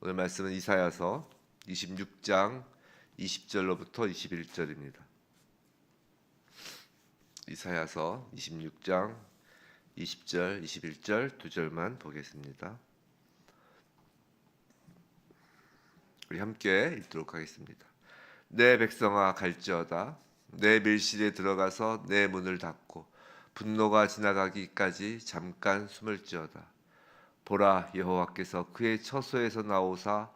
오늘 말씀은 이사야서 26장 20절로부터 21절입니다. 이사야서 26장 20절, 21절 두 절만 보겠습니다. 우리 함께 읽도록 하겠습니다. 내 백성아 갈지어다 내 밀실에 들어가서 내 문을 닫고 분노가 지나가기까지 잠깐 숨을지어다 보라 여호와께서 그의 처소에서 나오사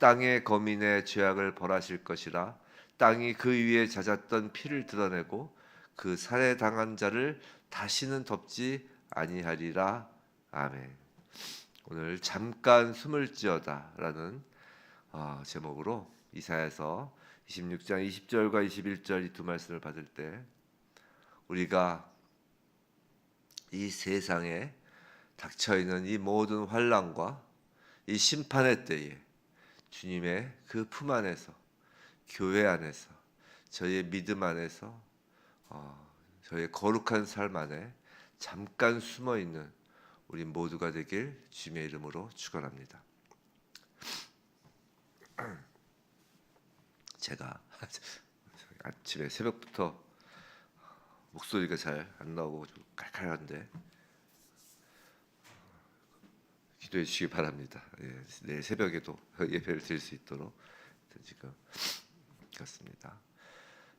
땅의 거민의 죄악을 벌하실 것이라 땅이 그 위에 잦았던 피를 드러내고 그 살해 당한 자를 다시는 덮지 아니하리라 아멘. 오늘 잠깐 숨을 지어다라는 어, 제목으로 이사야서 26장 20절과 21절 이 두 말씀을 받을 때 우리가 이 세상에 닥쳐 있는 이 모든 환란과 이 심판의 때에 주님의 그 품 안에서 교회 안에서 저희의 믿음 안에서 어, 저희의 거룩한 삶 안에 잠깐 숨어 있는 우리 모두가 되길 주님의 이름으로 축원합니다. 제가 아침에 새벽부터 목소리가 잘 안 나오고 좀 칼칼한데 기도해 주시기 바랍니다. 예, 내일 새벽에도 예배를 드릴 수 있도록 지금 그렇습니다.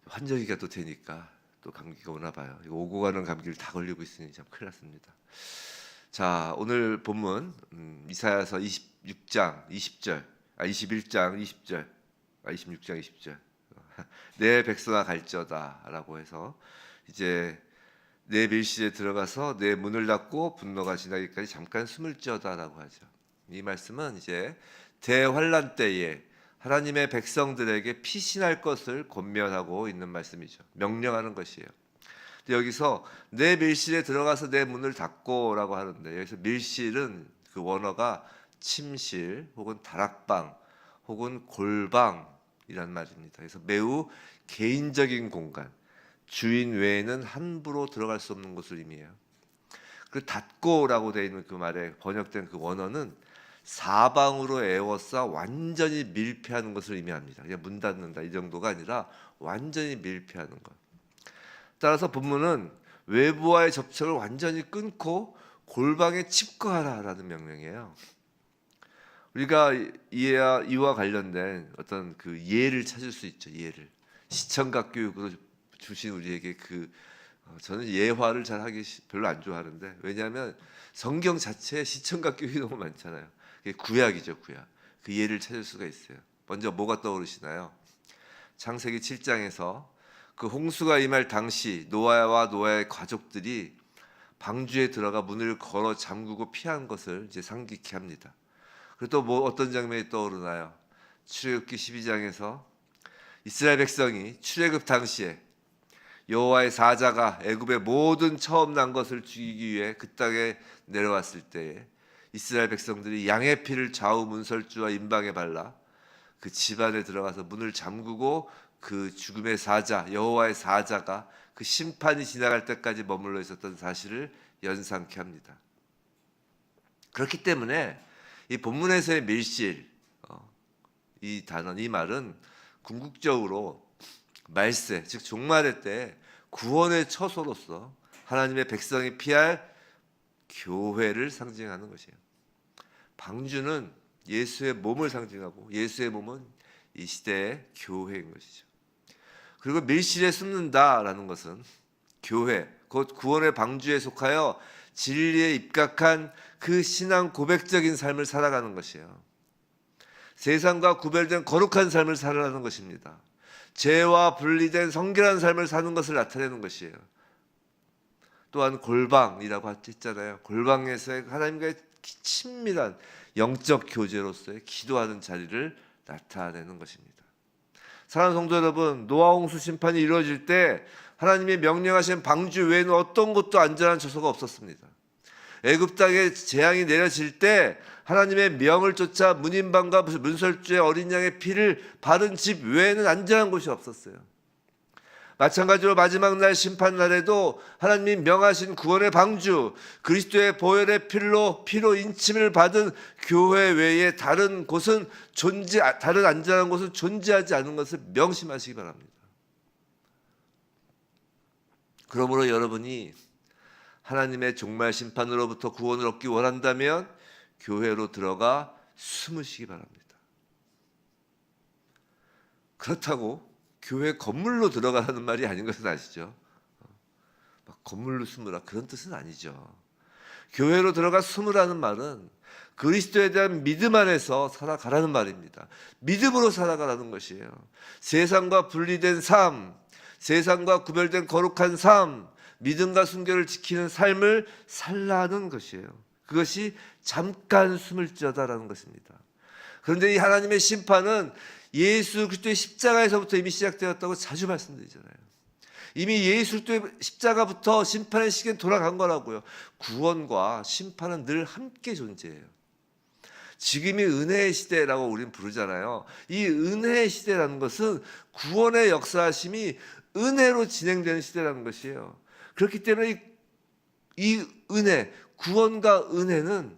환절기가 또 되니까 또 감기가 오나 봐요. 오고 가는 감기를 다 걸리고 있으니 참 큰일 났습니다. 자, 오늘 본문 음, 이사야서 26장 20절, 아 21장 20절, 아 26장 20절. 내 백성아 갈지어다라고 해서 이제 내 밀실에 들어가서 내 문을 닫고 분노가 지나기까지 잠깐 숨을지어다라고 하죠. 이 말씀은 이제 대환란 때에 하나님의 백성들에게 피신할 것을 권면하고 있는 말씀이죠. 명령하는 것이에요. 여기서 내 밀실에 들어가서 내 문을 닫고라고 하는데 여기서 밀실은 그 원어가 침실 혹은 다락방 혹은 골방이란 말입니다. 그래서 매우 개인적인 공간, 주인 외에는 함부로 들어갈 수 없는 곳을 의미해요. 그 닫고라고 되어 있는 그 말에 번역된 그 원어는 사방으로 에워싸 완전히 밀폐하는 것을 의미합니다. 그냥 문 닫는다 이 정도가 아니라 완전히 밀폐하는 것. 따라서 본문은 외부와의 접촉을 완전히 끊고 골방에 집거하라라는 명령이에요. 우리가 이와 관련된 어떤 그 예를 찾을 수 있죠. 예를 시청각 교육으로 주신 우리에게 그 어, 저는 예화를 잘 하기 시- 별로 안 좋아하는데 왜냐하면 성경 자체에 시청각 교육이 너무 많잖아요. 그게 구약이죠, 구약. 그 예를 찾을 수가 있어요. 먼저 뭐가 떠오르시나요? 창세기 7장에서 그 홍수가 임할 당시 노아와 노아의 가족들이 방주에 들어가 문을 걸어 잠그고 피한 것을 이제 상기케 합니다. 그리고 또 뭐 어떤 장면이 떠오르나요? 출애굽기 12장에서 이스라엘 백성이 출애굽 당시에 여호와의 사자가 애굽의 모든 처음 난 것을 죽이기 위해 그 땅에 내려왔을 때에 이스라엘 백성들이 양의 피를 좌우 문설주와 임방에 발라 그 집안에 들어가서 문을 잠그고 그 죽음의 사자 여호와의 사자가 그 심판이 지나갈 때까지 머물러 있었던 사실을 연상케 합니다. 그렇기 때문에 이 본문에서의 밀실 어, 이 단어 이 말은 궁극적으로 말세 즉 종말의 때 구원의 처소로서 하나님의 백성이 피할 교회를 상징하는 것이에요. 방주는 예수의 몸을 상징하고 예수의 몸은 이 시대의 교회인 것이죠. 그리고 밀실에 숨는다라는 것은 교회 곧 구원의 방주에 속하여 진리에 입각한 그 신앙 고백적인 삶을 살아가는 것이에요. 세상과 구별된 거룩한 삶을 살아가는 것입니다. 죄와 분리된 성결한 삶을 사는 것을 나타내는 것이에요. 또한 골방이라고 했잖아요. 골방에서의 하나님과의 친밀한 영적 교제로서의 기도하는 자리를 나타내는 것입니다. 사랑하는 성도 여러분, 노아 홍수 심판이 이루어질 때 하나님이 명령하신 방주 외에는 어떤 곳도 안전한 처소가 없었습니다. 애굽 땅에 재앙이 내려질 때 하나님의 명을 쫓아 문인방과 문설주의 어린 양의 피를 바른 집 외에는 안전한 곳이 없었어요. 마찬가지로 마지막 날 심판 날에도 하나님이 명하신 구원의 방주 그리스도의 보혈의 피로 피로 인침을 받은 교회 외에 다른 곳은 존재 다른 안전한 곳은 존재하지 않는 것을 명심하시기 바랍니다. 그러므로 여러분이 하나님의 종말 심판으로부터 구원을 얻기 원한다면 교회로 들어가 숨으시기 바랍니다. 그렇다고 교회 건물로 들어가라는 말이 아닌 것은 아시죠? 막 건물로 숨으라 그런 뜻은 아니죠. 교회로 들어가 숨으라는 말은 그리스도에 대한 믿음 안에서 살아가라는 말입니다. 믿음으로 살아가라는 것이에요. 세상과 분리된 삶, 세상과 구별된 거룩한 삶, 믿음과 순결을 지키는 삶을 살라는 것이에요. 그것이 잠깐 숨을지어다라는 것입니다. 그런데 이 하나님의 심판은 예수 그리스도의 십자가에서부터 이미 시작되었다고 자주 말씀드리잖아요. 이미 예수 그리스도의 십자가부터 심판의 시기는 돌아간 거라고요. 구원과 심판은 늘 함께 존재해요. 지금이 은혜의 시대라고 우리는 부르잖아요. 이 은혜의 시대라는 것은 구원의 역사심이 은혜로 진행되는 시대라는 것이에요. 그렇기 때문에 이, 이 은혜, 구원과 은혜는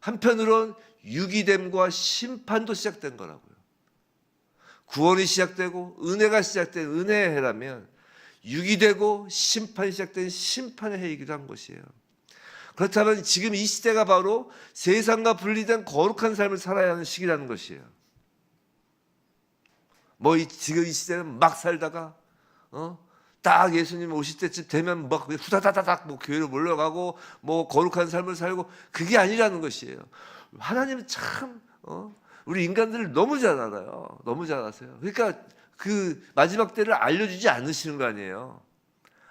한편으론 유기됨과 심판도 시작된 거라고요. 구원이 시작되고 은혜가 시작된 은혜의 해라면 유기되고 심판이 시작된 심판의 해이기도 한 것이에요. 그렇다면 지금 이 시대가 바로 세상과 분리된 거룩한 삶을 살아야 하는 시기라는 것이에요. 뭐 이, 지금 이 시대는 막 살다가 어? 딱 예수님 오실 때쯤 되면 막 후다다다닥 뭐 교회로 몰려가고 뭐 거룩한 삶을 살고 그게 아니라는 것이에요. 하나님은 참 어? 우리 인간들을 너무 잘 알아요. 너무 잘 아세요. 그러니까 그 마지막 때를 알려주지 않으시는 거 아니에요.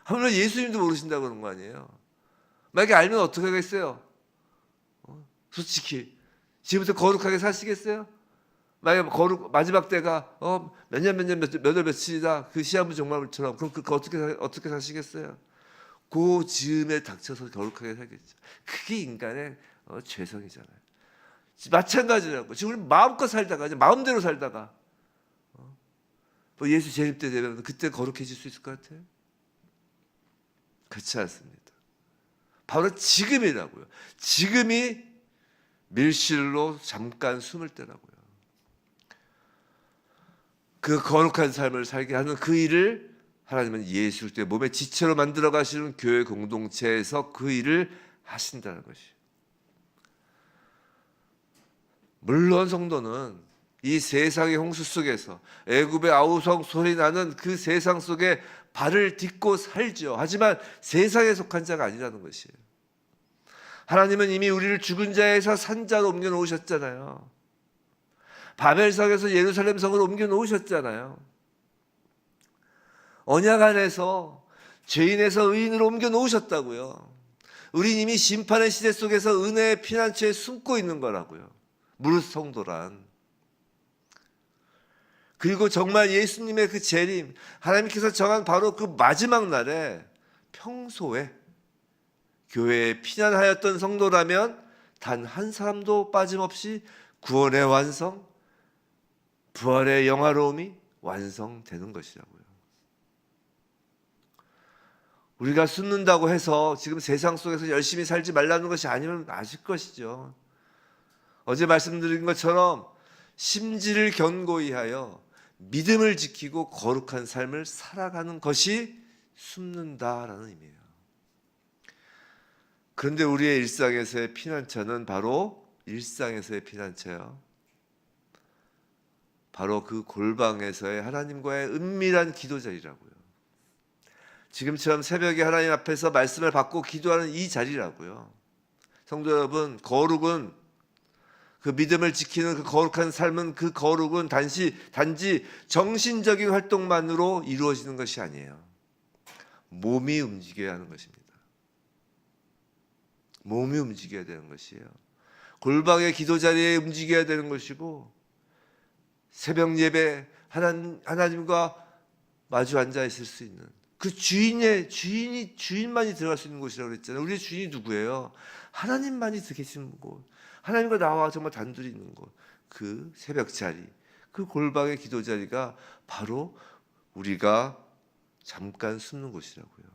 하물며 예수님도 모르신다고 그런 거 아니에요. 만약에 알면 어떻게 하겠어요? 어? 솔직히 지금부터 거룩하게 사시겠어요? 만약에 거룩 마지막 때가 어, 몇년몇년 몇월 며칠이다 그 시한부 종말처럼 그럼 그, 그 어떻게 사- 어떻게 사시겠어요? 그 즈음에 닥쳐서 거룩하게 살겠죠. 그게 인간의 어, 죄성이잖아요. 마찬가지라고. 지금 우리 마음껏 살다가 이제 마음대로 살다가 어? 뭐 예수 재림 때 되면 그때 거룩해질 수 있을 것 같아요? 그렇지 않습니다. 바로 지금이라고요. 지금이 밀실로 잠깐 숨을 때라고요. 그 거룩한 삶을 살게 하는 그 일을 하나님은 예수 때 몸의 지체로 만들어 가시는 교회 공동체에서 그 일을 하신다는 것이. 물론 성도는 이 세상의 홍수 속에서 애굽의 아우성 소리 나는 그 세상 속에 발을 딛고 살죠. 하지만 세상에 속한 자가 아니라는 것이에요. 하나님은 이미 우리를 죽은 자에서 산 자로 옮겨 놓으셨잖아요. 바벨성에서 예루살렘 성으로 옮겨 놓으셨잖아요. 언약 안에서 죄인에서 의인으로 옮겨 놓으셨다고요. 우린 이미 심판의 시대 속에서 은혜의 피난처에 숨고 있는 거라고요. 무릇 성도란. 그리고 정말 예수님의 그 재림, 하나님께서 정한 바로 그 마지막 날에 평소에 교회에 피난하였던 성도라면 단 한 사람도 빠짐없이 구원의 완성, 부활의 영화로움이 완성되는 것이라고요. 우리가 숨는다고 해서 지금 세상 속에서 열심히 살지 말라는 것이 아니면 아실 것이죠. 어제 말씀드린 것처럼 심지를 견고히 하여 믿음을 지키고 거룩한 삶을 살아가는 것이 숨는다라는 의미예요. 그런데 우리의 일상에서의 피난처는 바로 일상에서의 피난처요. 바로 그 골방에서의 하나님과의 은밀한 기도 자리라고요. 지금처럼 새벽에 하나님 앞에서 말씀을 받고 기도하는 이 자리라고요. 성도 여러분, 거룩은 그 믿음을 지키는 그 거룩한 삶은 그 거룩은 단지 단지 정신적인 활동만으로 이루어지는 것이 아니에요. 몸이 움직여야 하는 것입니다. 몸이 움직여야 되는 것이에요. 골방의 기도 자리에 움직여야 되는 것이고 새벽 예배 하나님, 하나님과 마주 앉아 있을 수 있는 그 주인의 주인이 주인만이 들어갈 수 있는 곳이라고 그랬잖아요. 우리의 주인이 누구예요? 하나님만이 계시는 곳. 하나님과 나와 정말 단둘이 있는 곳. 그 새벽 자리, 그 골방의 기도 자리가 바로 우리가 잠깐 숨는 곳이라고요.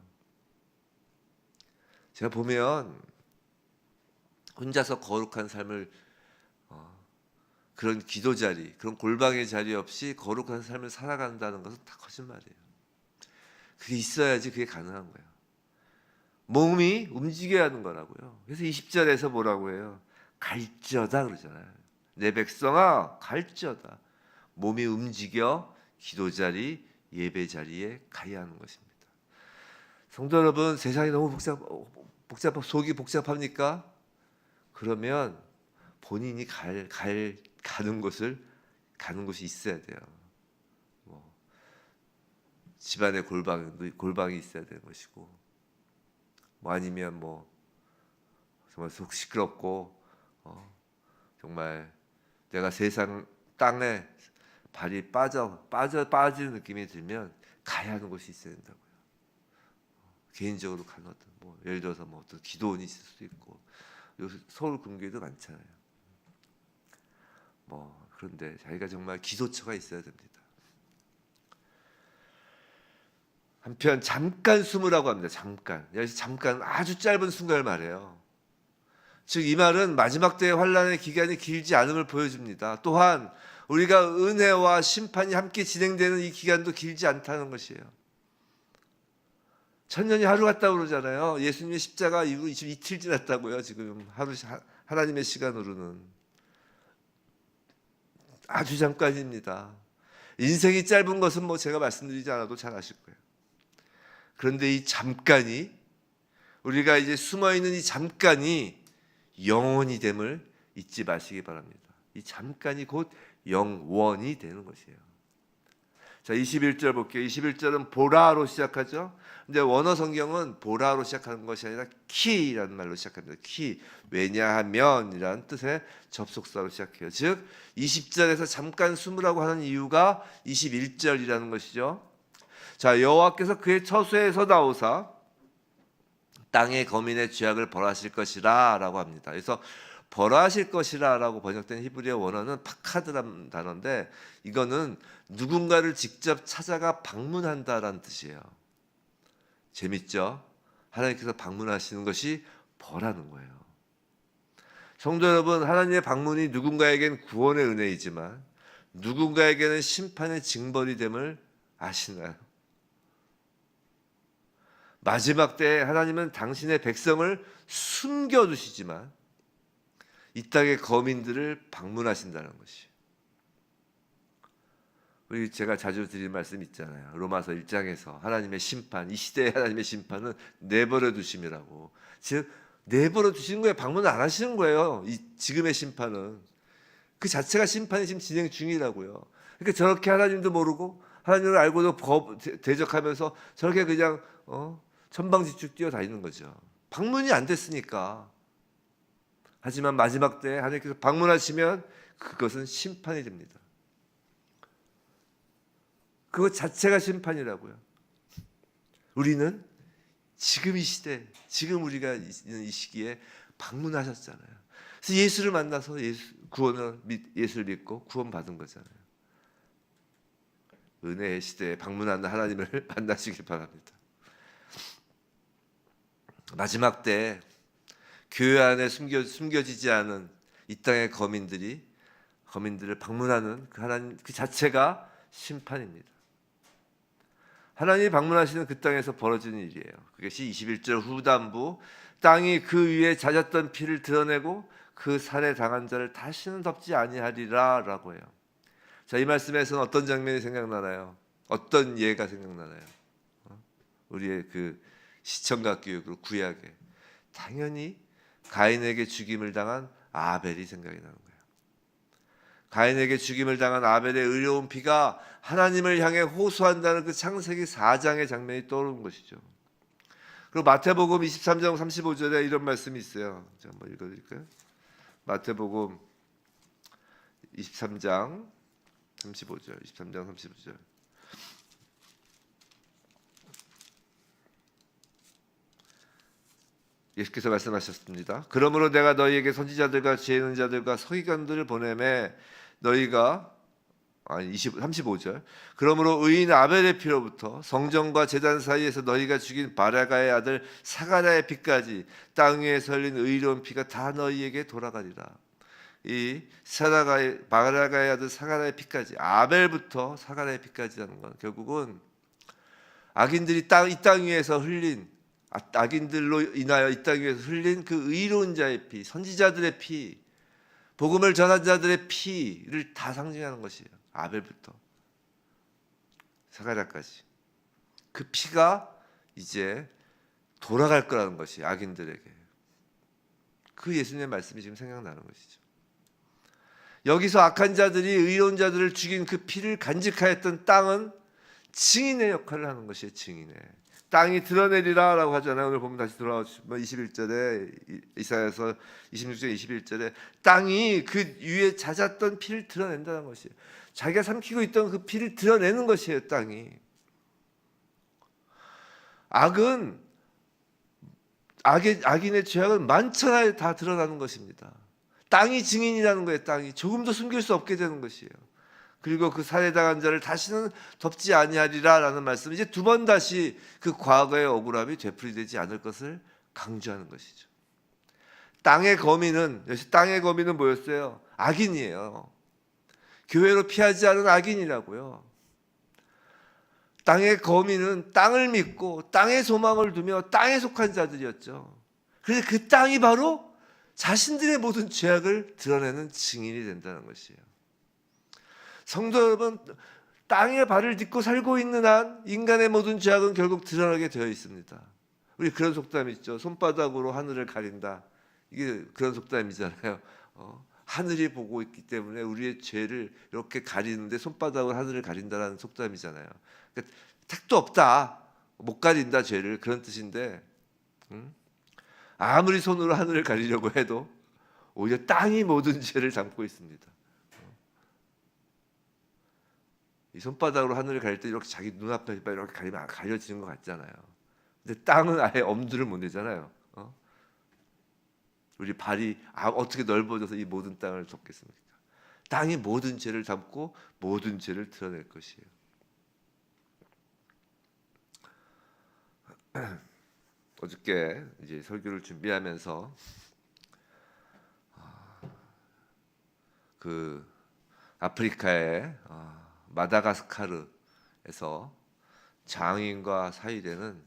제가 보면 혼자서 거룩한 삶을 어, 그런 기도 자리, 그런 골방의 자리 없이 거룩한 삶을 살아간다는 것은 다 거짓말이에요. 그게 있어야지 그게 가능한 거예요. 몸이 움직여야 하는 거라고요. 그래서 20절에서 뭐라고 해요? 갈지어다 그러잖아요. 내 백성아 갈지어다. 몸이 움직여 기도 자리, 예배 자리에 가야 하는 것입니다. 성도 여러분, 세상이 너무 복잡 복잡 속이 복잡합니까? 그러면 본인이 갈, 갈 가는 곳을 가는 곳이 있어야 돼요. 뭐 집안에 골방 골방이 있어야 되는 것이고, 뭐 아니면 뭐 정말 속 시끄럽고 어, 정말 내가 세상 땅에 발이 빠져 빠져 빠지는 느낌이 들면 가야 하는 곳이 있어야 된다고요. 개인적으로 가는 어떤 뭐 예를 들어서 뭐 어떤 기도원이 있을 수도 있고 요새 서울 근교에도 많잖아요. 뭐 그런데 자기가 정말 기도처가 있어야 됩니다. 한편 잠깐 숨으라고 합니다. 잠깐. 여기서 잠깐 아주 짧은 순간을 말해요. 즉 이 말은 마지막 때의 환란의 기간이 길지 않음을 보여줍니다. 또한 우리가 은혜와 심판이 함께 진행되는 이 기간도 길지 않다는 것이에요. 천년이 하루 같다고 그러잖아요. 예수님의 십자가 이후 이틀 지났다고요. 지금 하루 하- 하나님의 시간으로는 아주 잠깐입니다. 인생이 짧은 것은 뭐 제가 말씀드리지 않아도 잘 아실 거예요. 그런데 이 잠깐이 우리가 이제 숨어 있는 이 잠깐이 영원이 됨을 잊지 마시기 바랍니다. 이 잠깐이 곧 영원이 되는 것이에요. 자, 21절 볼게요. 21절은 보라로 시작하죠. 근데 원어 성경은 보라로 시작하는 것이 아니라 키라는 말로 시작합니다. 키. 왜냐하면이라는 뜻의 접속사로 시작해요. 즉 20절에서 잠깐 숨으라고 하는 이유가 21절이라는 것이죠. 자, 여호와께서 그의 처소에서 나오사 땅의 거민의 죄악을 벌하실 것이라라고 합니다. 그래서 벌하실 것이라라고 번역된 히브리어 원어는 파카드라는 단어인데 이거는 누군가를 직접 찾아가 방문한다라는 뜻이에요. 재밌죠? 하나님께서 방문하시는 것이 벌하는 거예요. 성도 여러분, 하나님의 방문이 누군가에겐 구원의 은혜이지만 누군가에게는 심판의 징벌이 됨을 아시나요? 마지막 때에 하나님은 당신의 백성을 숨겨두시지만 이 땅의 거민들을 방문하신다는 것이. 우리 제가 자주 드리는 말씀 있잖아요. 로마서 1장에서 하나님의 심판, 이 시대의 하나님의 심판은 내버려 두심이라고. 즉 내버려 두시는 거예요. 방문 안 하시는 거예요. 이 지금의 심판은 그 자체가 심판이 지금 진행 중이라고요. 그러니까 저렇게 하나님도 모르고 하나님을 알고도 거- 대- 대적하면서 저렇게 그냥 어, 천방지축 뛰어다니는 거죠. 방문이 안 됐으니까. 하지만 마지막 때 하나님께서 방문하시면 그것은 심판이 됩니다. 그것 자체가 심판이라고요. 우리는 지금 이 시대, 지금 우리가 있는 이 시기에 방문하셨잖아요. 그래서 예수를 만나서 예수, 구원을 믿- 예수를 믿고 구원 받은 거잖아요. 은혜의 시대에 방문하는 하나님을 만나시길 바랍니다. 마지막 때 교회 안에 숨겨 숨겨지지 않은 이 땅의 거민들이 거민들을 방문하는 그 하나님 그 자체가 심판입니다. 하나님이 방문하시는 그 땅에서 벌어지는 일이에요. 그것이 21절 후단부 땅이 그 위에 잦았던 피를 드러내고 그 살해 당한 자를 다시는 덮지 아니하리라라고 해요. 자, 이 말씀에서는 어떤 장면이 생각나나요? 어떤 예가 생각나나요? 어? 우리의 그 시청각 교육으로 구약에 당연히 가인에게 죽임을 당한 아벨이 생각이 나는 거예요. 가인에게 죽임을 당한 아벨의 의로운 피가 하나님을 향해 호소한다는 그 창세기 4장의 장면이 떠오르는 것이죠. 그리고 마태복음 23장 35절에 이런 말씀이 있어요. 자, 한번 읽어드릴까요? 마태복음 23장 35절, 23장 35절. 예수께서 말씀하셨습니다. 그러므로 내가 너희에게 선지자들과 지혜 있는 자들과 서기관들을 보내매 너희가 아니 20, 35절. 그러므로 의인 아벨의 피로부터 성전과 제단 사이에서 너희가 죽인 바라가의 아들 사가랴의 피까지 땅 위에 설린 의로운 피가 다 너희에게 돌아가리라. 이 사라가의 바라가의 아들 사가랴의 피까지 아벨부터 사가랴의 피까지라는 건 결국은 악인들이 땅, 이 땅 위에서 흘린 아- 악인들로 인하여 이 땅 위에서 흘린 그 의로운 자의 피, 선지자들의 피, 복음을 전한 자들의 피를 다 상징하는 것이에요. 아벨부터 사가랴까지 그 피가 이제 돌아갈 거라는 것이 악인들에게 그 예수님의 말씀이 지금 생각나는 것이죠. 여기서 악한 자들이 의로운 자들을 죽인 그 피를 간직하였던 땅은 증인의 역할을 하는 것이에요. 증인의 땅이 드러내리라라고 하잖아요. 오늘 보면 다시 돌아오시면 21절에 이사야서 26절 21절에 땅이 그 위에 잦았던 피를 드러낸다는 것이에요. 자기가 삼키고 있던 그 피를 드러내는 것이에요. 땅이 악은 악의 악인의 죄악은 만천하에 다 드러나는 것입니다. 땅이 증인이라는 거예요. 땅이 조금도 숨길 수 없게 되는 것이에요. 그리고 그 살해당한 자를 다시는 덮지 아니하리라라는 말씀 이제 두 번 다시 그 과거의 억울함이 되풀이되지 않을 것을 강조하는 것이죠. 땅의 거민은 역시 땅의 거민은 뭐였어요? 악인이에요. 교회로 피하지 않은 악인이라고요. 땅의 거민은 땅을 믿고 땅의 소망을 두며 땅에 속한 자들이었죠. 그래서 그 땅이 바로 자신들의 모든 죄악을 드러내는 증인이 된다는 것이에요. 성도 여러분, 땅에 발을 딛고 살고 있는 한 인간의 모든 죄악은 결국 드러나게 되어 있습니다. 우리 그런 속담 있죠. 손바닥으로 하늘을 가린다. 이게 그런 속담이잖아요. 어, 하늘이 보고 있기 때문에 우리의 죄를 이렇게 가리는데 손바닥으로 하늘을 가린다라는 속담이잖아요. 그러니까 택도 없다. 못 가린다 죄를 그런 뜻인데 음? 아무리 손으로 하늘을 가리려고 해도 오히려 땅이 모든 죄를 담고 있습니다. 이 손바닥으로 하늘을 가릴 때 이렇게 자기 눈앞에 이렇게 가리면 가려지는 것 같잖아요. 근데 땅은 아예 엄두를 못 내잖아요. 어? 우리 발이 아, 어떻게 넓어져서 이 모든 땅을 덮겠습니까? 땅이 모든 죄를 담고 모든 죄를 드러낼 것이에요. 어저께 이제 설교를 준비하면서 아, 그 아프리카의 아, 마다가스카르에서 장인과 사이되는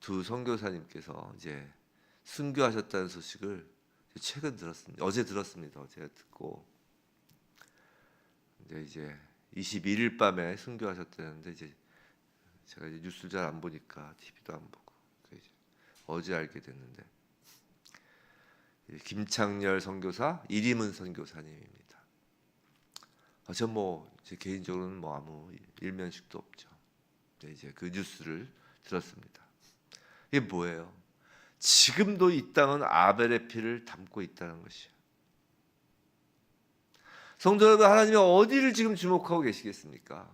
두 선교사님께서 이제 순교하셨다는 소식을 최근 들었습니다. 어제 들었습니다. 어제 듣고 이제 이제 21일 밤에 순교하셨다는데 이제 제가 이제 뉴스를 잘 안 보니까 TV도 안 보고 어제 알게 됐는데 김창렬 선교사, 이림은 선교사님입니다. 아, 전뭐 제 개인적으로는 뭐 아무 일면식도 없죠. 네, 이제 그 뉴스를 들었습니다. 이게 뭐예요? 지금도 이 땅은 아벨의 피를 담고 있다는 것이에요. 성도 여러분, 하나님이 어디를 지금 주목하고 계시겠습니까?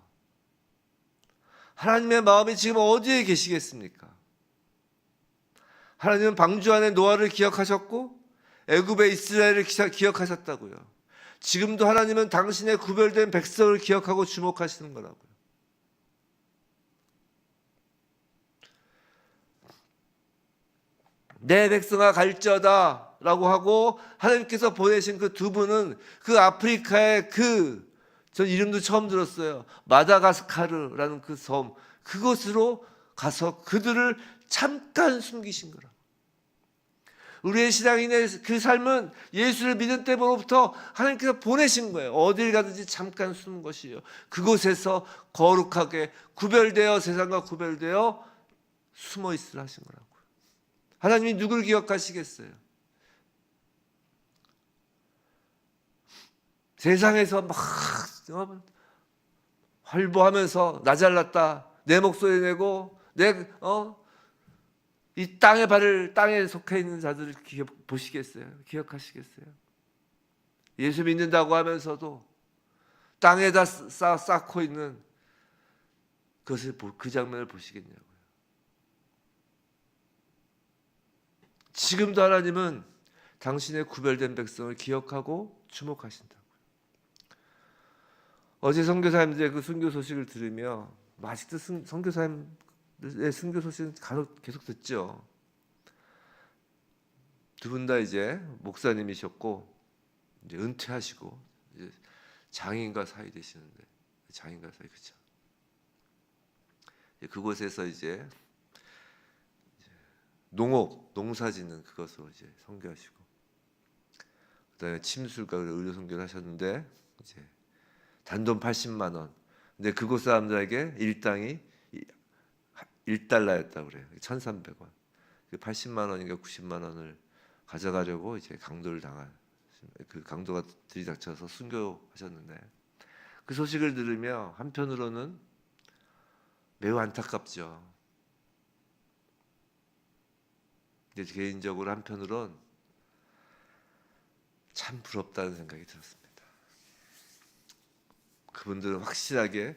하나님의 마음이 지금 어디에 계시겠습니까? 하나님은 방주 안에 노아를 기억하셨고 애굽의 이스라엘을 기억하셨다고요. 지금도 하나님은 당신의 구별된 백성을 기억하고 주목하시는 거라고요. 내 백성아 갈지어다 라고 하고 하나님께서 보내신 그 두 분은 그 아프리카의 그 전 이름도 처음 들었어요. 마다가스카르라는 그 섬 그곳으로 가서 그들을 잠깐 숨기신 거라. 우리의 신앙인의 그 삶은 예수를 믿은 때부터 하나님께서 보내신 거예요. 어딜 가든지 잠깐 숨은 것이에요. 그곳에서 거룩하게 구별되어 세상과 구별되어 숨어 있으라 하신 거라고요. 하나님이 누굴 기억하시겠어요? 세상에서 막 활보하면서 나 잘났다 내 목소리 내고 내 어? 이 땅에 발을 땅에 속해 있는 자들을 기억, 보시겠어요? 기억하시겠어요? 예수 믿는다고 하면서도 땅에다 쌓, 쌓고 있는 그것을 그 장면을 보시겠냐고요. 지금도 하나님은 당신의 구별된 백성을 기억하고 주목하신다고요. 어제 선교사님들의 그 순교 소식을 들으며 승, 선교사님 의 순교 소식은 간혹 계속 듣죠. 두 분 다 이제 목사님이셨고 이제 은퇴하시고 이제 장인과 사이 되시는데 장인과 사이 그죠. 그곳에서 이제 농업 농사짓는 그것으로 이제 선교하시고 그다음에 침술과 의료 선교를 하셨는데 이제 단돈 80만 원. 근데 그곳 사람들에게 일당이 1달러였다 그래요. 1,300원. 80만 원인가 90만 원을 가져가려고 이제 강도를 당한 그 강도가 들이닥쳐서 순교하셨는데 그 소식을 들으며 한편으로는 매우 안타깝죠. 근데 개인적으로 한편으론 참 부럽다는 생각이 들었습니다. 그분들은 확실하게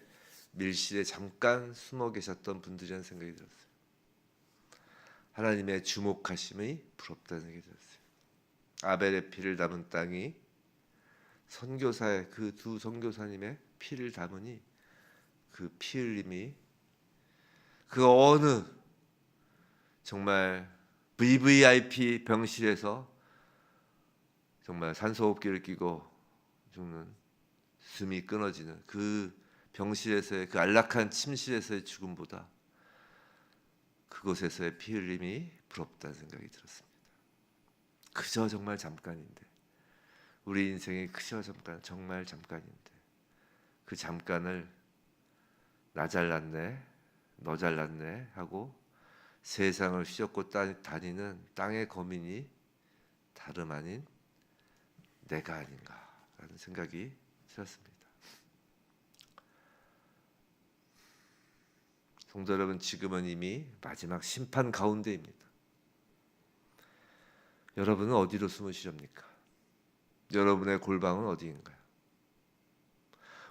밀실에 잠깐 숨어 계셨던 분들이라는 생각이 들었어요. 하나님의 주목하심이 부럽다는 생각이 들었어요. 아벨의 피를 담은 땅이 선교사의 그 두 선교사님의 피를 담으니 그 피 흘림이 그 어느 정말 VVIP 병실에서 정말 산소호흡기를 끼고 죽는 숨이 끊어지는 그 병실에서의 그 안락한 침실에서의 죽음보다 그곳에서의 피 흘림이 부럽다는 생각이 들었습니다. 그저 정말 잠깐인데 우리 인생이 그저 잠깐 정말 잠깐인데 그 잠깐을 나 잘났네 너 잘났네 하고 세상을 휘젓고 따- 다니는 땅의 거민이 다름 아닌 내가 아닌가라는 생각이 들었습니다. 성도 여러분 지금은 이미 마지막 심판 가운데입니다. 여러분은 어디로 숨으시렵니까? 여러분의 골방은 어디인가요?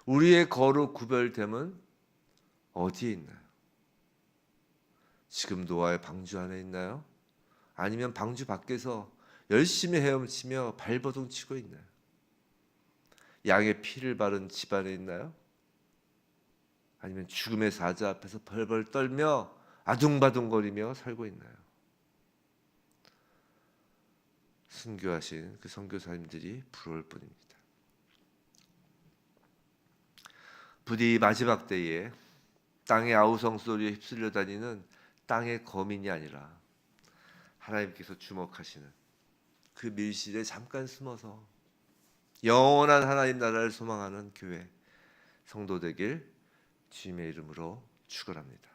우리의 거룩 구별됨은 어디에 있나요? 지금 노아의 방주 안에 있나요? 아니면 방주 밖에서 열심히 헤엄치며 발버둥 치고 있나요? 양의 피를 바른 집안에 있나요? 아니면 죽음의 사자 앞에서 벌벌 떨며 아둥바둥거리며 살고 있나요? 순교하신 그 선교사님들이 부러울 뿐입니다. 부디 마지막 때에 땅의 아우성 소리에 휩쓸려 다니는 땅의 거민이 아니라 하나님께서 주목하시는 그 밀실에 잠깐 숨어서 영원한 하나님 나라를 소망하는 교회 성도 되길 주님의 이름으로 축원합니다.